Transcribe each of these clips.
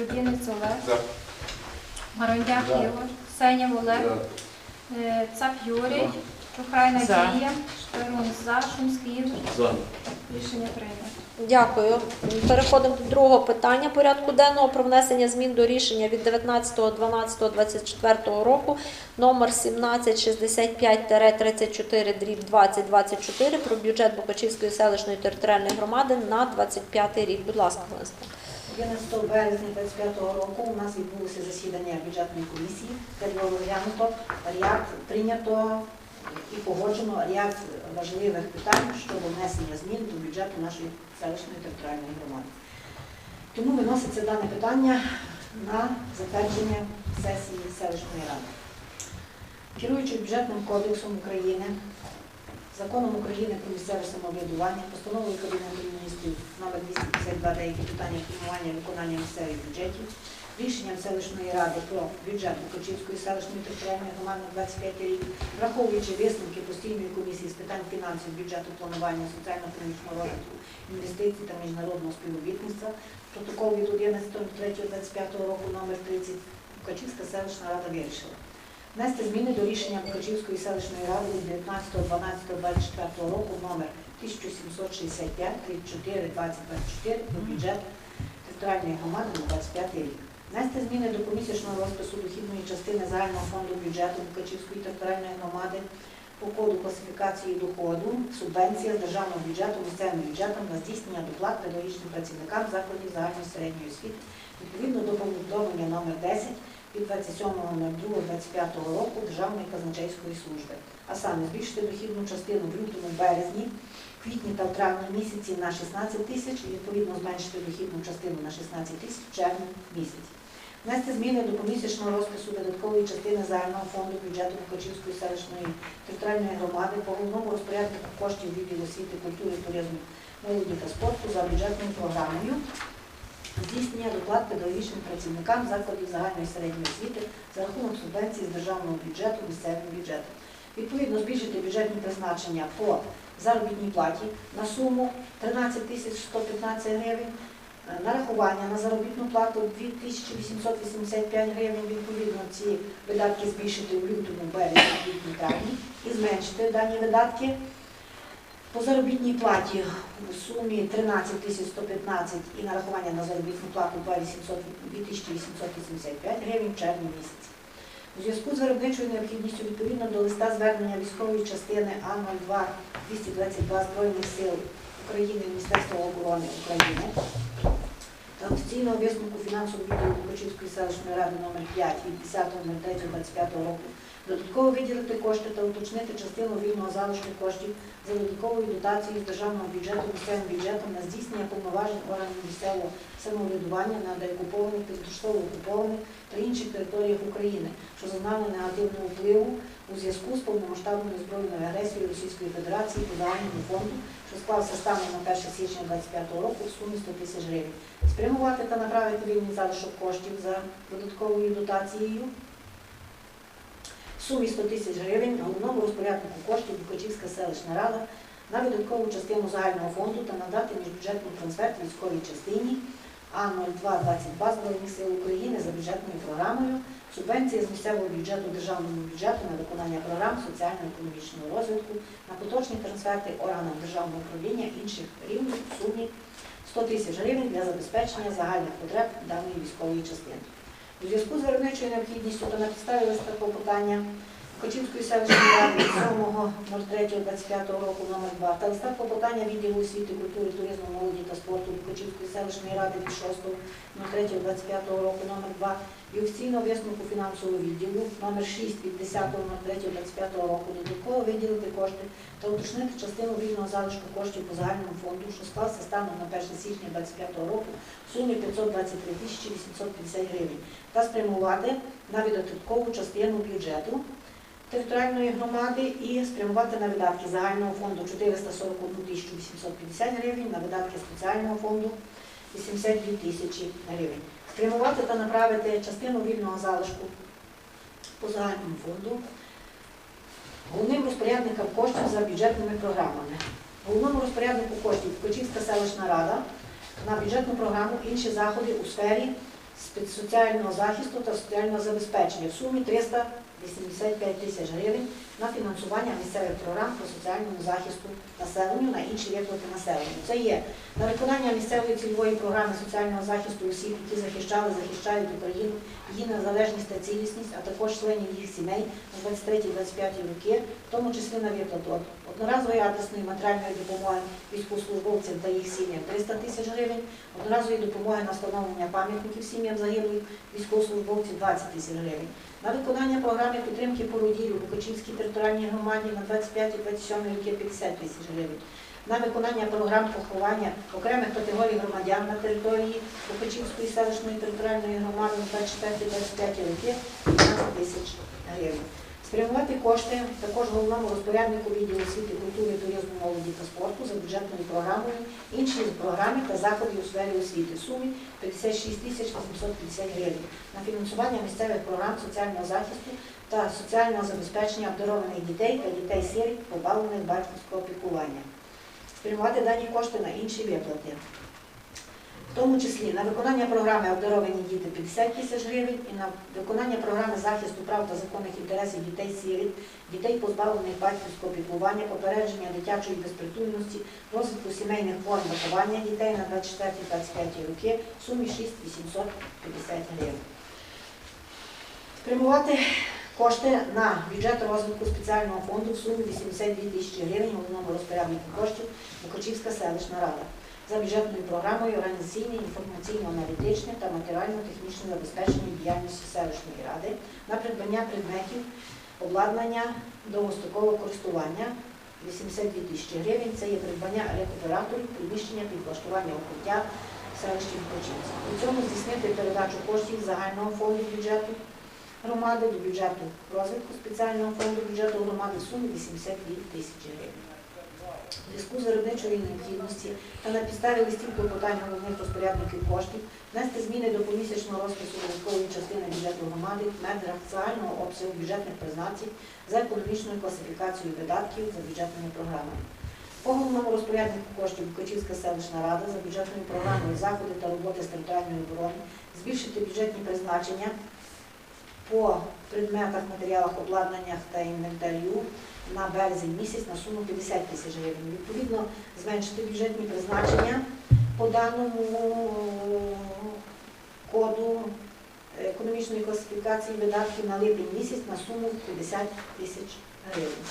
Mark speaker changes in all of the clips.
Speaker 1: Любінець Олег,
Speaker 2: За.
Speaker 1: Марондяк
Speaker 2: За.
Speaker 1: Ігор, Сенєв Олег, е, Цап Юрій, Чухрай Надія, Штирун За, Шумський Ігор.
Speaker 2: За.
Speaker 1: Рішення прийнято.
Speaker 3: Дякую. Переходимо до другого питання порядку денного про внесення змін до рішення від 19.12.24 року номер 1765-34 дріб 2024 про бюджет Букачівської селищної територіальної громади на 25 рік. Будь ласка, Олеся.
Speaker 4: 11 березня 25 року у нас відбулося засідання бюджетної комісії, де було розглянуто ряд прийнято і погоджено ряд важливих питань щодо внесення змін до бюджету нашої селищної територіальної громади. Тому виноситься дане питання на затвердження сесії селищної ради. Керуючи бюджетним кодексом України, Законом України про місцеве самоврядування, постановою Кабінету міністрів номер 252 деякі питання формування і виконання місцевих бюджетів, рішенням селищної ради про бюджет Букачівської селищної територіальної громади на 25 рік, враховуючи висновки постійної комісії з питань фінансів, бюджету, планування, соціально-економічного розвитку, інвестицій та міжнародного співробітництва, протокол від 11.03.25 року номер 30, Букачівська селищна рада вирішила. Внести зміни до рішення Букачівської селищної ради від 19.12.24 року номер 1765 34 2024 про бюджет територіальної громади на 25 рік. Внести зміни до помісячного розпису дохідної частини загального фонду бюджету Букачівської територіальної громади по коду класифікації доходу, субвенція з державного бюджету місцевим бюджетом на здійснення доплат педагогічним працівникам закладів загальної середньої освіти відповідно до повідомлення номер 10 від 27.02.25 року Державної казначейської служби, а саме збільшити дохідну частину в лютому, березні, квітні та в травні місяці на 16 тисяч і відповідно зменшити дохідну частину на 16 тисяч в червні місяці. Внести зміни до помісячного розпису видаткової частини загального фонду бюджету Букачівської селищної територіальної громади по головному розпоряднику коштів відділу освіти, культури, туризму, молоді та спорту за бюджетною програмою здійснення доплат педагогічним працівникам закладів загальної середньої освіти за рахунок субвенції з державного бюджету місцевим бюджетом. Відповідно, збільшити бюджетні призначення по заробітній платі на суму 13 тисяч 115 гривень, е, нарахування на заробітну плату 2885 гривень, відповідно ці видатки збільшити в лютому, березні, квітні, травні і зменшити дані видатки по заробітній платі у сумі 13 тисяч 115 і нарахування на заробітну плату 2885 гривень в червні місяці. У зв'язку з виробничою необхідністю відповідно до листа звернення військової частини А02 222 Збройних сил України Міністерства оборони України та офіційного висновку фінансового відділу Букачівської селищної ради номер 5 від 10.03.25 року додатково виділити кошти та уточнити частину вільного залишку коштів за додатковою дотацією з державного бюджету місцевим бюджетом на здійснення повноважень органів місцевого самоврядування на деокупованих, тимчасово окупованих та інших територіях України, що зазнали негативного впливу у зв'язку з повномасштабною збройною агресією Російської Федерації по загальному фонду, що склався станом на 1 січня 2025 року в сумі 100 тисяч гривень. Спрямувати та направити вільний залишок коштів за додатковою дотацією сумі 100 тисяч гривень головному розпоряднику коштів Букачівська селищна рада на видаткову частину загального фонду та надати міжбюджетний трансферт військовій частині А0222 Збройних сил України за бюджетною програмою субвенція з місцевого бюджету державному бюджету на виконання програм соціально-економічного розвитку на поточні трансферти органам державного управління інших рівнів в сумі 100 тисяч гривень для забезпечення загальних потреб даної військової частини. У зв'язку з виробничою необхідністю та на підставі листа клопотання Кочівської селищної ради від 7.03.25 року номер 2 та листа клопотання відділу освіти, культури, туризму, молоді та спорту Кочівської селищної ради від 6.03.25 року номер 2 і офіційного висновку фінансового відділу номер 6 від 10.03.25 року додатково виділити кошти та уточнити частину вільного залишку коштів по загальному фонду, що склався станом на 1 січня 2025 року в сумі 523 тисячі 850 гривень та спрямувати на видаткову частину бюджету територіальної громади і спрямувати на видатки загального фонду 441 тисячу 850 гривень, на видатки спеціального фонду 82 тисячі гривень. Спрямувати та направити частину вільного залишку по загальному фонду головним розпорядникам коштів за бюджетними програмами. Головному розпоряднику коштів Кочівська селищна рада на бюджетну програму інші заходи у сфері спецсоціального захисту та соціального забезпечення в сумі 385 тисяч гривень на фінансування місцевих програм по соціальному захисту населенню на інші виплати населенню. Це є на виконання місцевої цільової програми соціального захисту осіб, які захищали, захищають Україну, її незалежність та цілісність, а також членів їх сімей на 23-25 роки, в тому числі на виплату одноразової адресної матеріальної допомоги військовослужбовцям та їх сім'ям 300 тисяч гривень, одноразової допомоги на встановлення пам'ятників сім'ям загиблих військовослужбовців 20 тисяч гривень. На виконання програми підтримки породіль у Букачівській територіальній громаді на 25-27 роки 50 тисяч гривень. На виконання програм поховання окремих категорій громадян на території Букачівської селищної територіальної громади на 24-25 роки 15 тисяч гривень. Спрямувати кошти також головному розпоряднику відділу освіти, культури, туризму, молоді та спорту за бюджетною програмою інші програми та заходи у сфері освіти сумі 56 тисяч 850 гривень на фінансування місцевих програм соціального захисту та соціального забезпечення обдарованих дітей та дітей сиріт, позбавлених батьківського опікування. Спрямувати дані кошти на інші виплати. В тому числі на виконання програми обдаровані діти 50 тисяч гривень і на виконання програми захисту прав та законних інтересів дітей-сиріт, дітей, позбавлених батьківського піклування, попередження дитячої безпритульності, розвитку сімейних форм виховання дітей на 24-25 роки в сумі 6 850 гривень. Спрямувати кошти на бюджет розвитку спеціального фонду в сумі 82 тисячі гривень головному розпоряднику коштів Мукачівська селищна рада за бюджетною програмою організаційне, інформаційно-аналітичне та матеріально-технічне забезпечення діяльності селищної ради на придбання предметів обладнання довгострокового користування 82 тисячі гривень. Це є придбання рекуператорів, приміщення, підлаштування укриття селищі Мукачівці. При цьому здійснити передачу коштів загального фонду бюджету громади до бюджету розвитку спеціального фонду бюджету громади в сумі 82 тисячі гривень. Зв'язку з виробничою необхідності та на підставі листів клопотань головних розпорядників коштів внести зміни до помісячного розпису військової частини бюджету громади в межах обсягу бюджетних призначень за економічною класифікацією видатків за бюджетними програмами. По головному розпоряднику коштів Букачівська селищна рада за бюджетною програмою заходи та роботи з територіальної оборони збільшити бюджетні призначення по предметах, матеріалах, обладнаннях та інвентарю на березень місяць на суму 50 тисяч гривень. Відповідно, зменшити бюджетні призначення по даному коду економічної класифікації видатків на липень місяць на суму 50 тисяч гривень.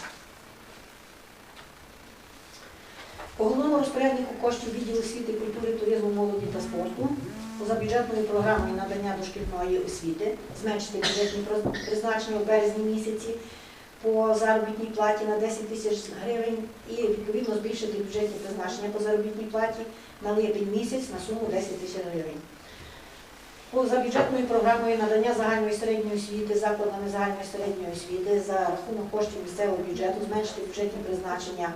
Speaker 4: По головному розпоряднику коштів відділу освіти, культури, туризму, молоді та спорту за бюджетною програмою надання дошкільної освіти зменшити бюджетні призначення в березні місяці по заробітній платі на 10 тисяч гривень і відповідно збільшити бюджетні призначення по заробітній платі на липень місяць на суму 10 тисяч гривень. За бюджетною програмою надання загальної середньої освіти закладами загальної середньої освіти за рахунок коштів місцевого бюджету зменшити бюджетні призначення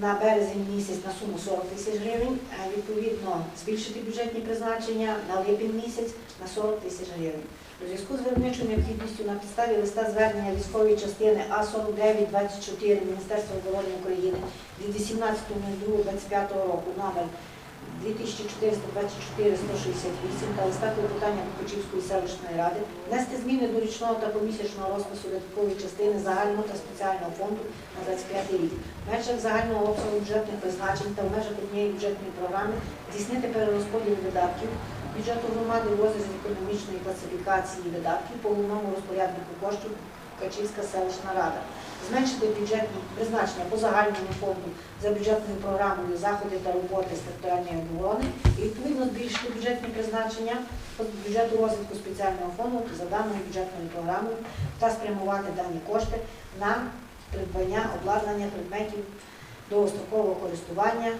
Speaker 4: на березень місяць на суму 40 тисяч гривень, а відповідно збільшити бюджетні призначення на липень місяць на 40 тисяч гривень. У зв'язку з виробничою необхідністю на підставі листа звернення військової частини А4924 Міністерства оборони України від 18.02.25 року номер 2424 168 та листа клопотання Букачівської селищної ради внести зміни до річного та помісячного розпису видаткової частини загального та спеціального фонду на 25 рік. В межах загального обсягу бюджетних призначень та в межах однієї бюджетної програми здійснити перерозподіл видатків бюджету громади у розрізі економічної класифікації видатків по головному розпоряднику коштів Качівська селищна рада. Зменшити бюджетні призначення по загальному фонду за бюджетною програмою заходи та роботи з територіальної оборони і відповідно збільшити бюджетні призначення бюджету розвитку спеціального фонду за даною бюджетною програмою та спрямувати дані кошти на придбання обладнання предметів довгострокового користування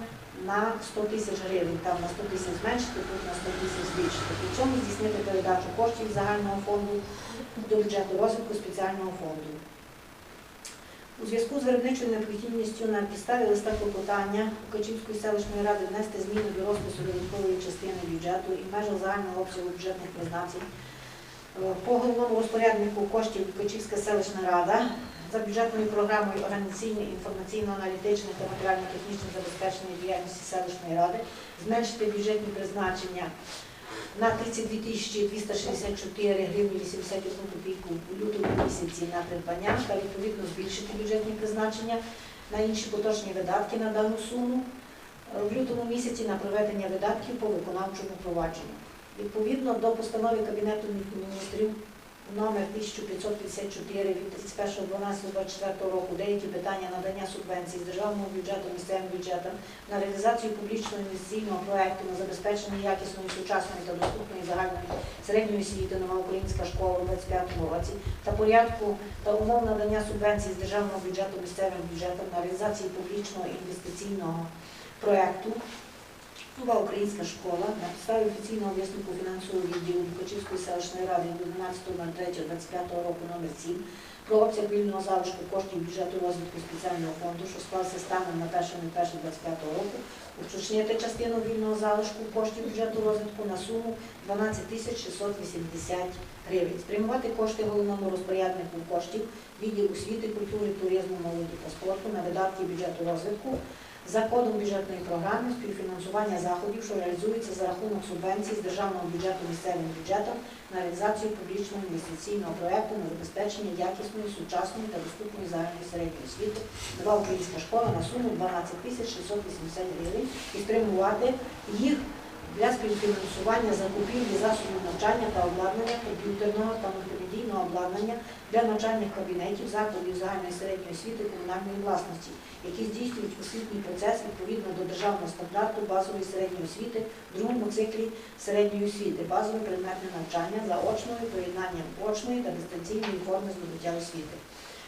Speaker 4: на 100 тисяч гривень, там на 100 тисяч зменшити, тут на 100 тисяч збільшити. При цьому здійснити передачу коштів загального фонду до бюджету розвитку спеціального фонду. У зв'язку з виробничою необхідністю на підставі листа клопотання Качівської селищної ради внести зміни до розпису додаткової частини бюджету і межах загального обсягу бюджетних призначень. Е, по головному розпоряднику коштів Качівська селищна рада за бюджетною програмою організаційне, інформаційно-аналітичне та матеріально-технічне забезпечення діяльності селищної ради зменшити бюджетні призначення на 32 тисячі 264 гривні 81 копійку у лютому місяці на придбання та відповідно збільшити бюджетні призначення на інші поточні видатки на дану суму в лютому місяці на проведення видатків по виконавчому провадженню. Відповідно до постанови Кабінету міністрів номер 1554 від 31.12.24 року. Деякі питання надання субвенцій з державного бюджету місцевим бюджетам на реалізацію публічного інвестиційного проекту на забезпечення якісної, сучасної та доступної загальної середньої освіти нова українська школа у 25 році та порядку та умов надання субвенцій з державного бюджету місцевим бюджетам на реалізацію публічного інвестиційного проекту Нова українська школа на підставі офіційного висновку фінансового відділу Букачівської селищної ради від 11.03.25 року номер 7 про обсяг вільного залишку коштів бюджету розвитку спеціального фонду, що склався станом на 1.01.25 року, уточнити частину вільного залишку коштів бюджету розвитку на суму 12 680 гривень. Спрямувати кошти головному розпоряднику коштів відділу освіти, культури, туризму, молоді та спорту на видатки бюджету розвитку за кодом бюджетної програми співфінансування заходів, що реалізуються за рахунок субвенцій з державного бюджету місцевим бюджетом на реалізацію публічного інвестиційного проекту на забезпечення якісної, сучасної та доступної загальної середньої освіти. Нова українська школа на суму 12 тисяч 680 гривень і спрямувати їх для співфінансування закупівлі засобів навчання та обладнання комп'ютерного та мультимедійного обладнання для навчальних кабінетів закладів загальної середньої освіти комунальної власності, які здійснюють освітній процес відповідно до державного стандарту базової середньої освіти в другому циклі середньої освіти, базове предметне навчання за очною поєднанням очної та дистанційної форми здобуття освіти.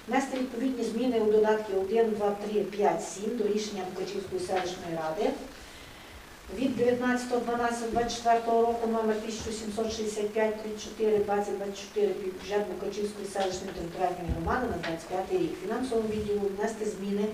Speaker 4: Внести відповідні зміни у додатки 1, 2, 3, 5, 7 до рішення Мукачівської селищної ради від 19.12.24 року номер 1765 34 2024 під бюджет Мукачівської селищної територіальної громади на 25 рік. Фінансовому відділу внести зміни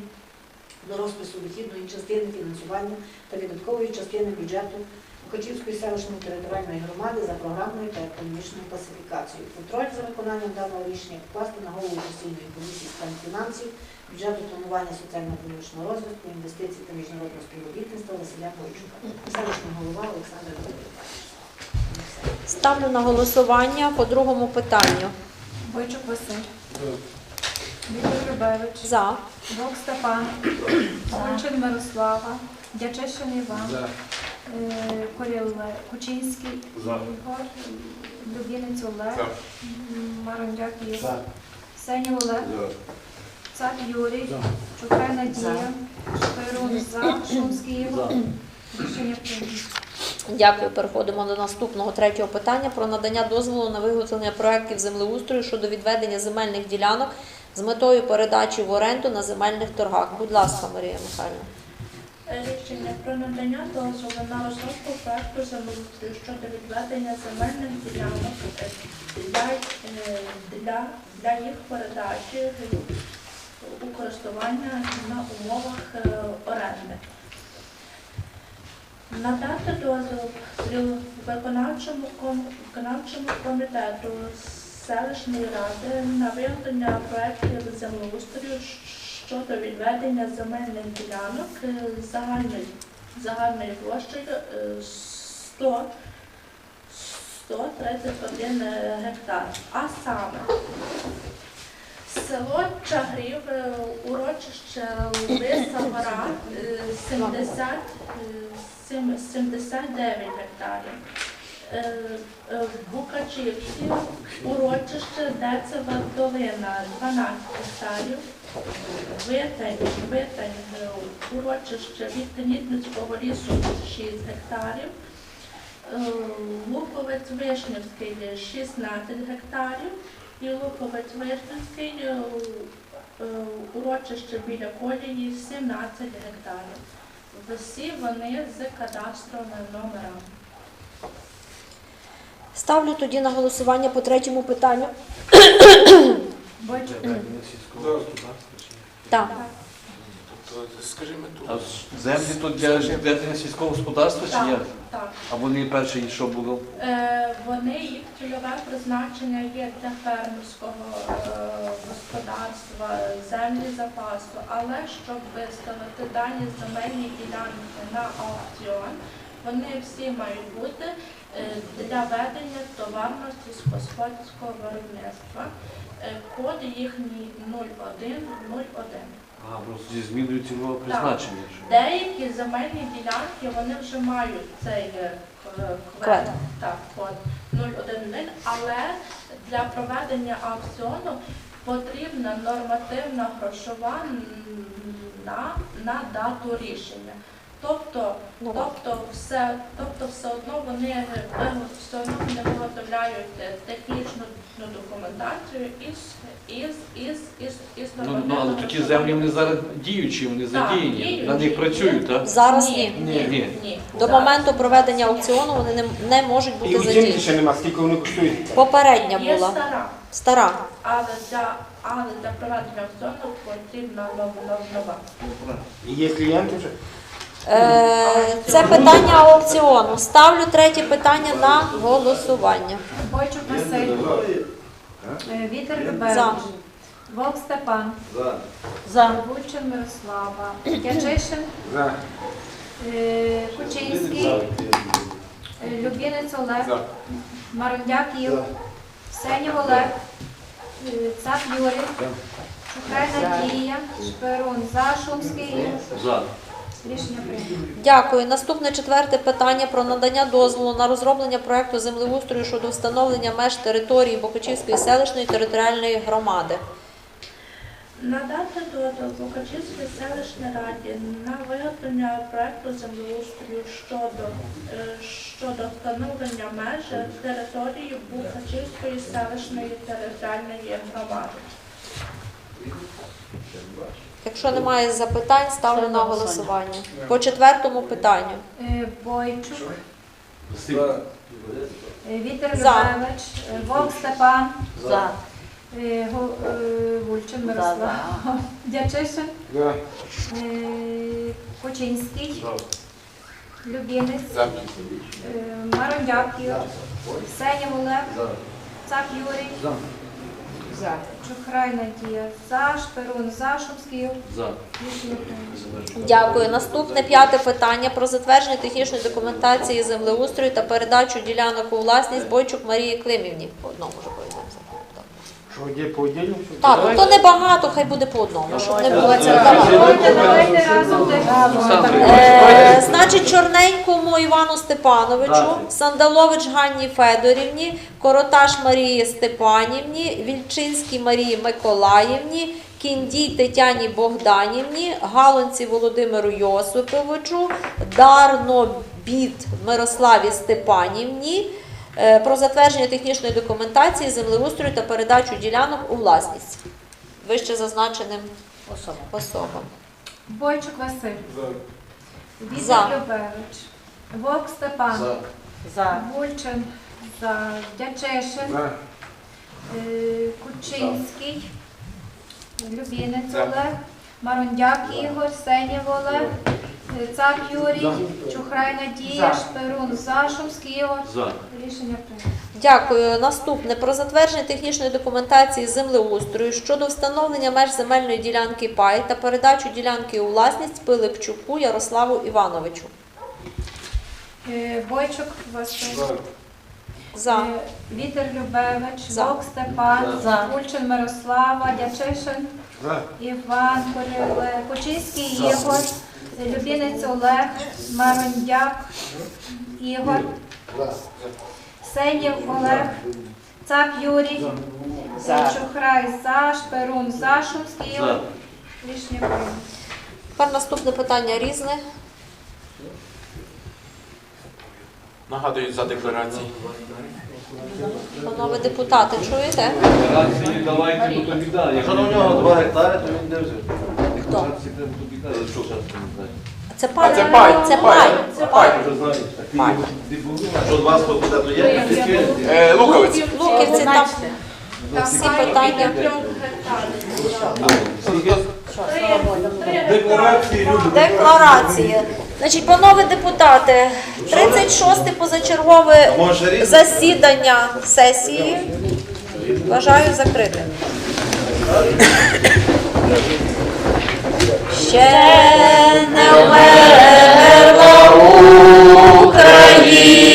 Speaker 4: до розпису вихідної частини фінансування та видаткової частини бюджету Мукачівської селищної територіальної громади за програмною та економічною класифікацією. Контроль за виконанням даного рішення покласти на голову постійної комісії з фінансів, бюджету планування соціально-економічного розвитку, інвестицій та міжнародного співробітництва Василя Бойчука. Селищний голова Олександр Володимирович.
Speaker 3: Ставлю на голосування по другому питанню.
Speaker 1: Бойчук Василь. Віктор Любевич.
Speaker 3: За.
Speaker 1: Бог Степан. Гончар Мирослава. Дячишин Іван. Е, Коріл Кучинський Ігор. Любінець Олег. Марондяк Ігор. Сенів Олег. Цап Юрій. Чухай Надія. Шпирун за. Шумський Ігор. Рішення прийнято.
Speaker 3: Дякую. Переходимо до наступного третього питання про надання дозволу на виготовлення проєктів землеустрою щодо відведення земельних ділянок з метою передачі в оренду на земельних торгах. Будь ласка, Марія Михайлівна.
Speaker 2: Рішення про надання дозволу на розробку проекту землеустрою щодо відведення земельних ділянок е, для, е, для, для їх передачі у користування на умовах е, оренди. Надати дозвіл виконавчому, виконавчому комітету селищної ради на виготовлення проєктів землеустрою щодо відведення земельних ділянок е, загальною площею е, 100, 131 гектар. А саме село Чагрів, е, урочище Лиса Гора, е, 70, е, 79 гектарів. Е, е, В Букачівці урочище Децева долина 12 гектарів. Витень, е, урочище від Нітницького лісу 6 гектарів. Луковець Вишнівський 16 гектарів Луковець Вишнівський е, е, урочище біля колії 17 гектарів. Всі вони з кадастровими номерами.
Speaker 3: Ставлю тоді на голосування по третьому питанню.
Speaker 1: Бойчук.
Speaker 3: Так.
Speaker 5: Тобто, скажімо,
Speaker 6: А землі тут для ведення сільського господарства чи ні?
Speaker 2: Так, так.
Speaker 6: А вони перші і що було?
Speaker 2: Е, Вони їх цільове призначення є для фермерського е, господарства, землі запасу, але щоб виставити дані земельні ділянки на аукціон, вони всі мають бути е, для ведення товарності з фосфатського виробництва. Е, Код їхній 0101.
Speaker 6: А, просто зі зміною цільового призначення. що-
Speaker 2: Деякі земельні ділянки вони вже мають цей е, к-
Speaker 3: Квет.
Speaker 2: квет, так, код 011, але для проведення аукціону потрібна нормативна грошова м, на, на дату рішення. Тобто,
Speaker 3: Ну,
Speaker 2: тобто, все, тобто все одно вони е, все одно вони виготовляють е, технічну ну, документацію із, із, із, із, із
Speaker 6: Ну, ну, але такі землі вони зараз діючі, вони
Speaker 2: Так,
Speaker 6: задіяні,
Speaker 2: діючі.
Speaker 6: на них працюють, так?
Speaker 3: Зараз ні.
Speaker 2: ні, ні,
Speaker 6: Ні.
Speaker 3: До моменту проведення аукціону вони не, не можуть
Speaker 7: І
Speaker 3: бути
Speaker 7: оцінки
Speaker 3: задіяні.
Speaker 7: ще нема, скільки вони коштують.
Speaker 3: Попередня
Speaker 2: Є
Speaker 3: була
Speaker 2: стара,
Speaker 3: стара.
Speaker 2: але для, але для проведення аукціону потрібна нова, нова, нова.
Speaker 7: І є клієнти вже.
Speaker 3: Е, це питання аукціону. Ставлю третє питання на голосування.
Speaker 1: Бойчук Василь. Е, Вітер
Speaker 3: За.
Speaker 1: Любевич. Вовк Степан.
Speaker 3: За.
Speaker 1: Вульчин Мирослава. Дячишин.
Speaker 7: За.
Speaker 1: е, Кучинський. е, Любінець Олег. Марундяк Ігор. Сенів Олег. е, Цап Юрій. Шухрай Надія. Шперун за. Шумський.
Speaker 6: За.
Speaker 3: Дякую. Наступне четверте питання про надання дозволу на розроблення проекту землеустрою щодо встановлення меж території Бокачівської селищної територіальної громади.
Speaker 2: Надати дозвіл Букачівській селищній раді на виготовлення проекту землеустрою щодо, е, щодо встановлення меж території Букачівської селищної територіальної громади.
Speaker 3: Якщо немає запитань, ставлю на голосування. По четвертому питанню.
Speaker 1: Е, Бойчук. е, Вітер Любевич. е, Вовк Степан.
Speaker 8: За.
Speaker 1: Вульчин Мирослав. Дячишин.
Speaker 7: За.
Speaker 1: Кучинський. Любінець. Марундяк Ігор. Сенів Олег. Цап Юрій.
Speaker 8: За.
Speaker 1: Чухрай Надія. За. Шперун. За. Шумський
Speaker 6: За.
Speaker 1: Рішення прийнято.
Speaker 3: Дякую. Наступне п'яте питання про затвердження технічної документації землеустрою та передачу ділянок у власність Бойчук Марії Климівні. По одному вже пройдемося.
Speaker 7: Що є по отдільно?
Speaker 3: Так, ну то небагато, хай буде по одному, щоб не
Speaker 1: разом теж.
Speaker 3: Е, значить, Чорненькому Івану Степановичу, Сандалович Ганні Федорівні, Короташ Марії Степанівні, Вільчинській Марії Миколаївні, Кіндій Тетяні Богданівні, Галонці Володимиру Йосиповичу, Дарнобіт Мирославі Степанівні про затвердження технічної документації землеустрою та передачу ділянок у власність вище зазначеним
Speaker 8: Особа.
Speaker 3: особам.
Speaker 1: Бойчук Василь. Вітер
Speaker 3: За.
Speaker 1: Любевич. Вовк Степан.
Speaker 8: За.
Speaker 1: Вульчин. За. Дячишин.
Speaker 7: За.
Speaker 1: Е, Кучинський. Любінець Олег. Марундяк Ігор. Сенєв Олег. е, Цап Юрій. Чухрай Надія. Шперун. За. Шумський Ігор.
Speaker 6: За.
Speaker 1: Рішення прийнято.
Speaker 3: Дякую. Наступне про затвердження технічної документації землеустрою щодо встановлення меж земельної ділянки пай та передачу ділянки у власність Пилипчуку Ярославу Івановичу.
Speaker 1: Е, Бойчук Василь.
Speaker 3: За.
Speaker 1: Е, Вітер Любевич.
Speaker 3: За.
Speaker 1: Вовк Степан.
Speaker 8: За.
Speaker 1: Вульчин Мирослава. Дячишин.
Speaker 7: За.
Speaker 1: Іван Кориле, Кучинський Ігор, Любінець Олег, Марундяк Ігор, Сенів Олег, Цап Юрій. Чухрай за, Шперун за, Шумський Ігор.
Speaker 6: За.
Speaker 1: Рішення прийнято.
Speaker 3: Тепер наступне питання різне.
Speaker 5: Нагадую за декларації.
Speaker 3: Панове депутати, чуєте?
Speaker 6: Декларації давайте, бо то. Якщо на нього 2 гектари, то він де вже? Декларації треба то біда. Я що часто не знаю.
Speaker 3: Це пай.
Speaker 5: це пай,
Speaker 3: Це
Speaker 5: пай.
Speaker 3: пай.
Speaker 5: Пай.
Speaker 3: Пай.
Speaker 5: Що два буде, то є? Е, Луковець.
Speaker 3: Луківці там всі питання.
Speaker 7: Декларації.
Speaker 3: Декларації. Значить, панове депутати, 36-те позачергове засідання сесії вважаю закритим. Ще не вмерла України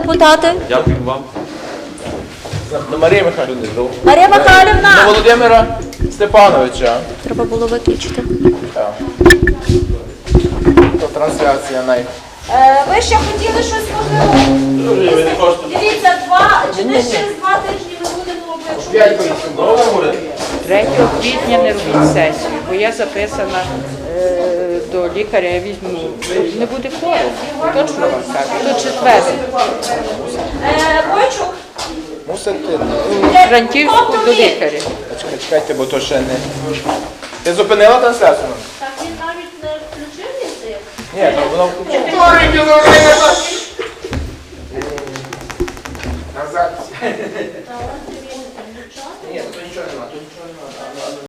Speaker 3: депутати.
Speaker 5: Дякую вам. До Марії Михайлівни.
Speaker 3: Марія
Speaker 5: До
Speaker 3: Михайлівна!
Speaker 5: Володимира Степановича.
Speaker 3: Треба було виключити.
Speaker 5: Так. То трансляція най.
Speaker 3: Е, ви ще хотіли щось можливо? Дивіться, два чи десь через два тижні ми будемо якщо
Speaker 8: 3 квітня не робіть сесію, бо я записана до лікаря, я візьму. Не буде квору. Точно вам кажу. То четвер.
Speaker 3: Бойчук,
Speaker 5: Мусите.
Speaker 8: У Франківську до лікаря.
Speaker 5: Чекайте, чекайте, бо то ще не. Ти зупинила трансляцію?
Speaker 2: Так він навіть не включив язик.
Speaker 5: Ні, то воно включено. Назад.